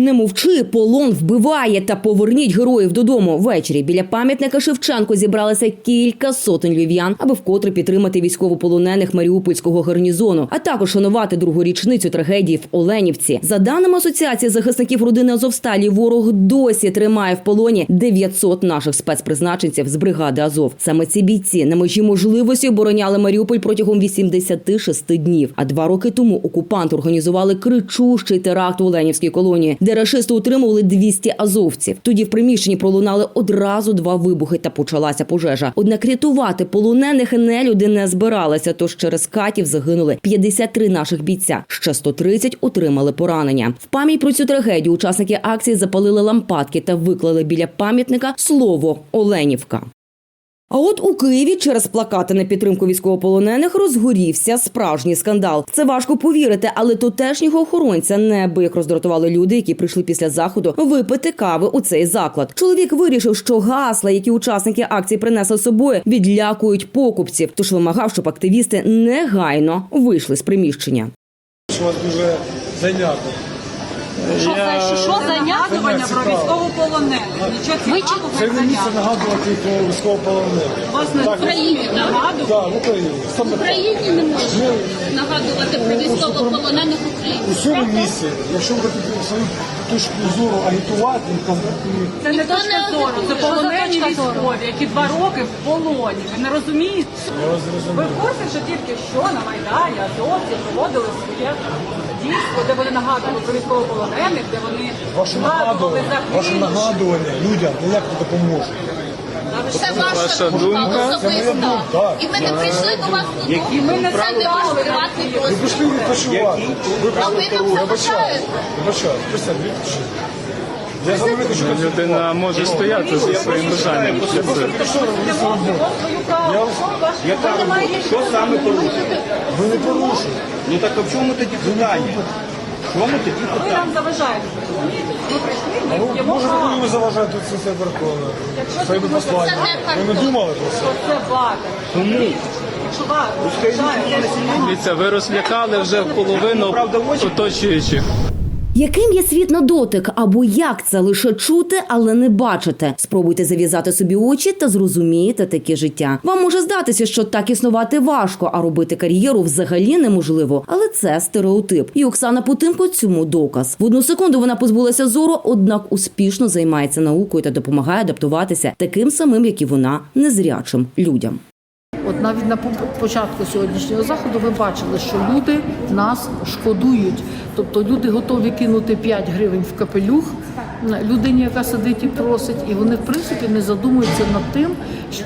Не мовчи, полон вбиває та поверніть героїв додому. Ввечері біля пам'ятника Шевченко зібралося кілька сотень львів'ян, аби вкотре підтримати військовополонених Маріупольського гарнізону, а також шанувати другу річницю трагедії в Оленівці. За даними асоціації захисників родини Азовсталі, ворог досі тримає в полоні 900 наших спецпризначенців з бригади Азов. Саме ці бійці на межі можливості обороняли Маріуполь протягом 86 днів. А два роки тому окупанти організували кричущий теракт у Оленівській колонії, де рашисти утримували 200 азовців. Тоді в приміщенні пролунали одразу два вибухи та почалася пожежа. Однак рятувати полонених нелюди не збиралися. Тож через катів загинули 53 наших бійця. Ще 130 отримали поранення. В пам'ять про цю трагедію учасники акції запалили лампадки та виклали біля пам'ятника слово Оленівка. А от у Києві через плакати на підтримку військовополонених розгорівся справжній скандал. Це важко повірити, але тутешнього охоронця неабияк роздратували люди, які прийшли після заходу випити кави у цей заклад. Чоловік вирішив, що гасла, які учасники акції принесли з собою, відлякують покупців. Тож вимагав, щоб активісти негайно вийшли з приміщення. що вас дуже зайнято. Що, це, що за про військовополонених? Нічого цікавого Це не не місце заняття. нагадувати про військовополонених. Власне, в Україні нагадувати. Так, в Україні. Саме В так. Україні не можна нагадувати про військовополонених. У цьому місці, якщо ви хочете свою точку зору агітувати і казати, Це не Ніхто точка зору, це агітує. полонені Що за точка зору? військові, які два роки в полоні. Ви не розумієте? я вас Ви зрозумів. в курсі, що тільки що на Майдані азовці проводили своє дійство, де вони нагадували про військовополонених, де вони Ваше за ваше нагадування людям ніяк не допоможе. Це ваша думка особиста. І ми не прийшли до вас додому. Ми не Це не ваш приватний Ви простір. прийшли відпочивати. Ви А ви прийшли нам вибачаю. заважаєте. Вибачаю. Присядь, відпочи. Я за вами хочу Людина може стояти за своїм бажанням. Я робота? Що саме порушили? Ви не порушили. Ну так а в чому тоді питання? В чому тоді Ви питання? нам заважаєте. розумієте? Ми прийшли, ми Ну, п'ємо може, коли ви заважаєте тут це Верховна? Своїми посланнями. це не Ви не думали про це? Що це вата. Тому Якщо Дивіться, ви розлякали вже половину оточуючих. Яким є світ на дотик, або як це лише чути, але не бачити? Спробуйте зав'язати собі очі та зрозумієте таке життя. Вам може здатися, що так існувати важко, а робити кар'єру взагалі неможливо. Але це стереотип. І Оксана Путинко цьому доказ. В одну секунду вона позбулася зору, однак успішно займається наукою та допомагає адаптуватися таким самим, як і вона, незрячим людям. От навіть на початку сьогоднішнього заходу ви бачили, що люди нас шкодують. Тобто люди готові кинути 5 гривень в капелюх людині, яка сидить і просить, і вони в принципі не задумуються над тим,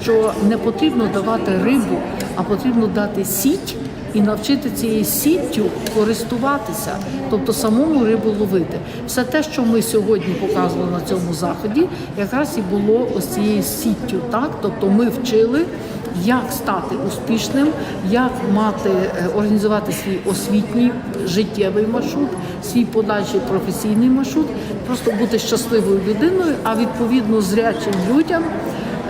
що не потрібно давати рибу, а потрібно дати сіть. І навчити цією сіттю користуватися, тобто самому рибу ловити. Все те, що ми сьогодні показували на цьому заході, якраз і було ось цією сіттю. Так, тобто ми вчили як стати успішним, як мати е, організувати свій освітній життєвий маршрут, свій подальший професійний маршрут, просто бути щасливою людиною, а відповідно зрячим людям.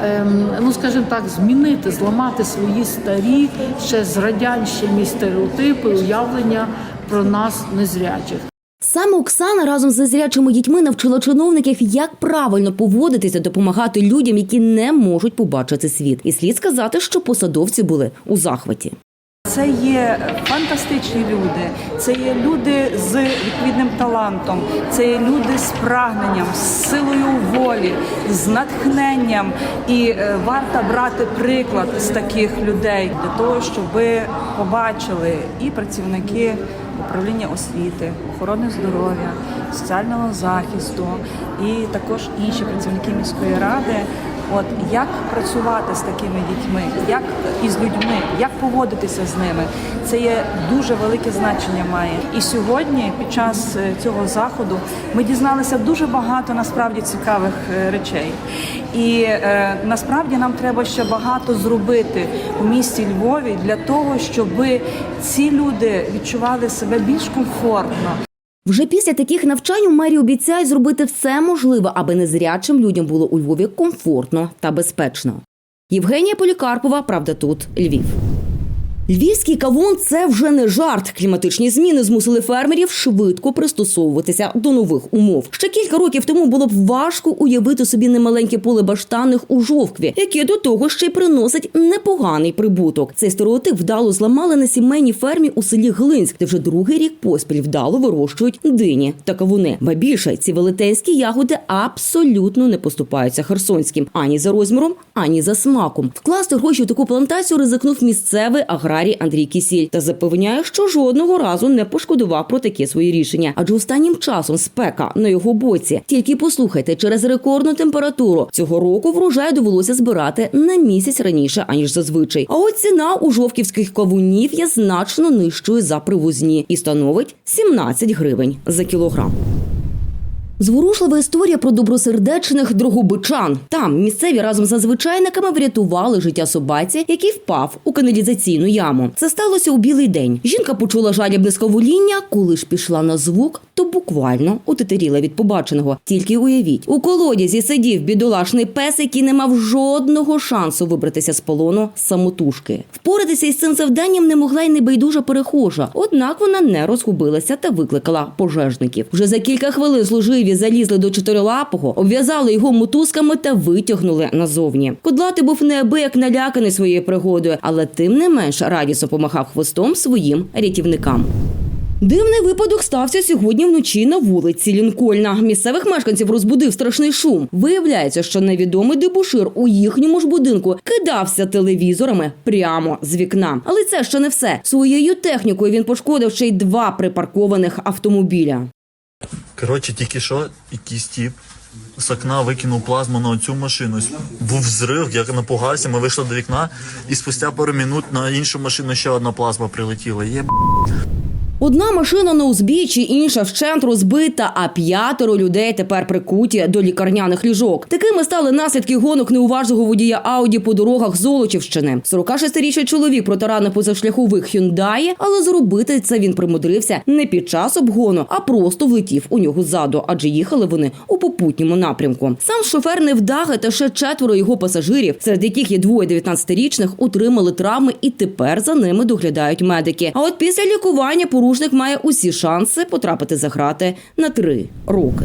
ем, Ну, скажімо так, змінити, зламати свої старі ще з радянщини стереотипи, уявлення про нас незрячих. Саме Оксана разом з незрячими дітьми навчила чиновників, як правильно поводитися, допомагати людям, які не можуть побачити світ. І слід сказати, що посадовці були у захваті. Це є фантастичні люди, це є люди з відповідним талантом, це є люди з прагненням, з силою волі, з натхненням. І е, варто брати приклад з таких людей для того, щоб побачили і працівники управління освіти, охорони здоров'я, соціального захисту, і також інші працівники міської ради. От як працювати з такими дітьми, як із людьми, як поводитися з ними, це є дуже велике значення має. І сьогодні, під час е, цього заходу, ми дізналися дуже багато насправді цікавих е, речей. І е, насправді нам треба ще багато зробити у місті Львові для того, щоб ці люди відчували себе більш комфортно. Вже після таких навчань у мерії обіцяють зробити все можливе, аби незрячим людям було у Львові комфортно та безпечно. Євгенія Полікарпова, правда, тут Львів. Львівський кавун це вже не жарт. Кліматичні зміни змусили фермерів швидко пристосовуватися до нових умов. Ще кілька років тому було б важко уявити собі немаленьке поле баштанних у жовкві, яке до того ще й приносить непоганий прибуток. Цей стереотип вдало зламали на сімейній фермі у селі Глинськ, де вже другий рік поспіль вдало вирощують дині та кавуни. Ба більше ці велетенські ягоди абсолютно не поступаються херсонським ані за розміром, ані за смаком. Вкласти гроші в таку плантацію ризикнув місцевий аграрій Андрій Кісіль та запевняє, що жодного разу не пошкодував про таке своє рішення. Адже останнім часом спека на його боці. Тільки послухайте, через рекордну температуру цього року врожай довелося збирати на місяць раніше аніж зазвичай. А от ціна у жовківських кавунів є значно нижчою за привозні і становить 17 гривень за кілограм. Зворушлива історія про добросердечних дрогобичан. Там місцеві разом з звичайниками врятували життя собаці, який впав у каналізаційну яму. Це сталося у білий день. Жінка почула жалібне сковоління, коли ж пішла на звук, то буквально отетеріла від побаченого. Тільки уявіть, у колодязі сидів бідолашний пес, який не мав жодного шансу вибратися з полону самотужки. Впоратися із цим завданням не могла й небайдужа перехожа. Однак вона не розгубилася та викликала пожежників. Вже за кілька хвилин служиві залізли до чотирилапого, обв'язали його мотузками та витягнули назовні. Кудлати був неабияк наляканий своєю пригодою, але тим не менш радісно помахав хвостом своїм рятівникам. Дивний випадок стався сьогодні вночі на вулиці Лінкольна. Місцевих мешканців розбудив страшний шум. Виявляється, що невідомий дебушир у їхньому ж будинку кидався телевізорами прямо з вікна. Але це ще не все. Своєю технікою він пошкодив ще й два припаркованих автомобіля. Коротше, тільки що якийсь тіп з окна викинув плазму на цю машину. Був взрив, я напугався, ми вийшли до вікна, і спустя пару минут на іншу машину ще одна плазма прилетіла. Є Одна машина на узбіччі, інша вщент розбита, а п'ятеро людей тепер прикуті до лікарняних ліжок. Такими стали наслідки гонок неуважного водія Ауді по дорогах Золочівщини. 46-річний чоловік протаранив позашляхових Хюндаї, але зробити це він примудрився не під час обгону, а просто влетів у нього ззаду, адже їхали вони у попутньому напрямку. Сам шофер невдаги та ще четверо його пасажирів, серед яких є двоє 19-річних, отримали травми і тепер за ними доглядають медики. А от після лікування порушник має усі шанси потрапити за грати на три роки.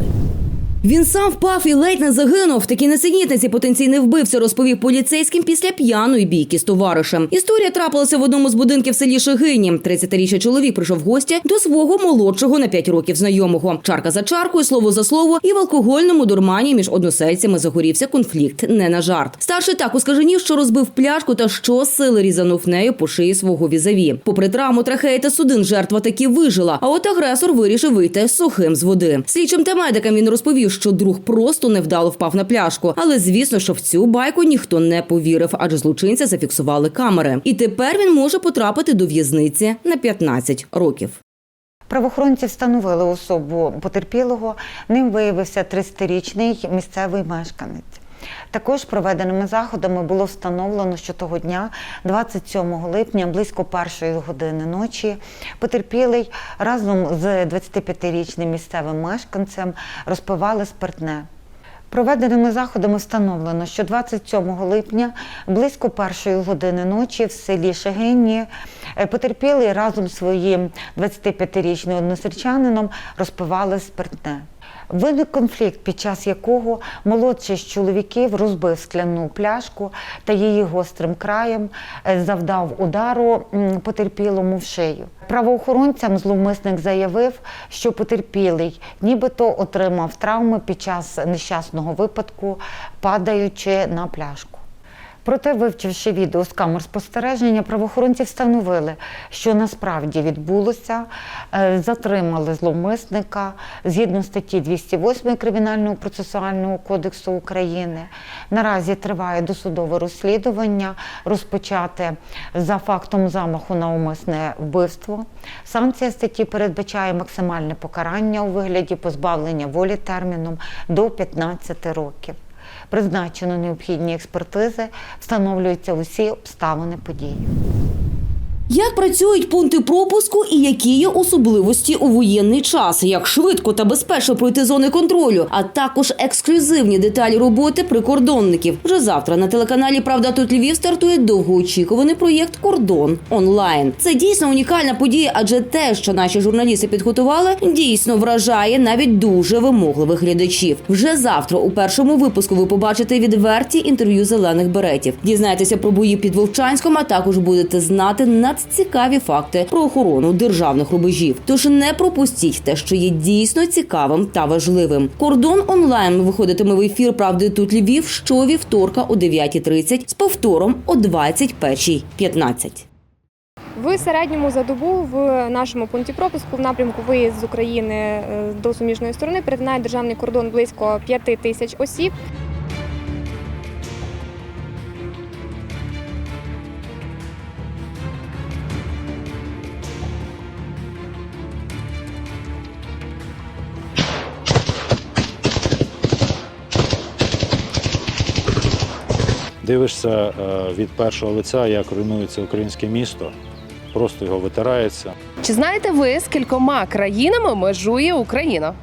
Він сам впав і ледь не загинув. Такі несенітниці потенційний вбивця розповів поліцейським після п'яної бійки з товаришем. Історія трапилася в одному з будинків в селі Шигині. 30-річний чоловік прийшов в гості до свого молодшого на 5 років знайомого. Чарка за чаркою, слово за слово, і в алкогольному дурмані між односельцями загорівся конфлікт не на жарт. Старший так ускаженів, що розбив пляшку та що сили різанув нею по шиї свого візаві. Попри травму трахеї та судин, жертва таки вижила. А от агресор вирішив вийти сухим з води. Слідчим та медикам він розповів, що друг просто невдало впав на пляшку. Але звісно, що в цю байку ніхто не повірив, адже злочинця зафіксували камери. І тепер він може потрапити до в'язниці на 15 років. Правоохоронці встановили особу потерпілого. Ним виявився 30-річний місцевий мешканець. Також проведеними заходами було встановлено, що того дня, 27 липня, близько першої години ночі, потерпілий разом з 25-річним місцевим мешканцем розпивали спиртне. Проведеними заходами встановлено, що 27 липня близько першої години ночі в селі Шегині е, потерпілий разом з своїм 25-річним односельчанином розпивали спиртне. Виник конфлікт, під час якого молодший з чоловіків розбив скляну пляшку та її гострим краєм е, завдав удару потерпілому в шию. Правоохоронцям зловмисник заявив, що потерпілий нібито отримав травми під час нещасного випадку, падаючи на пляшку. Проте, вивчивши відео з камер спостереження, правоохоронці встановили, що насправді відбулося, Е, затримали зловмисника згідно статті 208 Кримінального процесуального кодексу України. Наразі триває досудове розслідування, розпочате за фактом замаху на умисне вбивство. Санкція статті передбачає максимальне покарання у вигляді позбавлення волі терміном до 15 років. Призначено необхідні експертизи, встановлюються усі обставини події. Як працюють пункти пропуску і які є особливості у воєнний час, як швидко та безпечно пройти зони контролю, а також ексклюзивні деталі роботи прикордонників. Вже завтра на телеканалі Правда тут Львів стартує довгоочікуваний проєкт Кордон онлайн. Це дійсно унікальна подія, адже те, що наші журналісти підготували, дійсно вражає навіть дуже вимогливих глядачів. Вже завтра у першому випуску ви побачите відверті інтерв'ю зелених беретів. Дізнаєтеся про бої під Вовчанськом, а також будете знати надцікаві факти про охорону державних рубежів. Тож не пропустіть те, що є дійсно цікавим та важливим. Кордон онлайн виходитиме в ефір правди тут Львів щовівторка о 9.30 з повтором о 21.15. В середньому за добу в нашому пункті пропуску в напрямку виїзд з України е, до суміжної сторони перетинає державний кордон близько 5 тисяч осіб. Дивишся е, від першого лиця, як руйнується українське місто, просто його витирається. Чи знаєте ви, з кількома країнами межує Україна?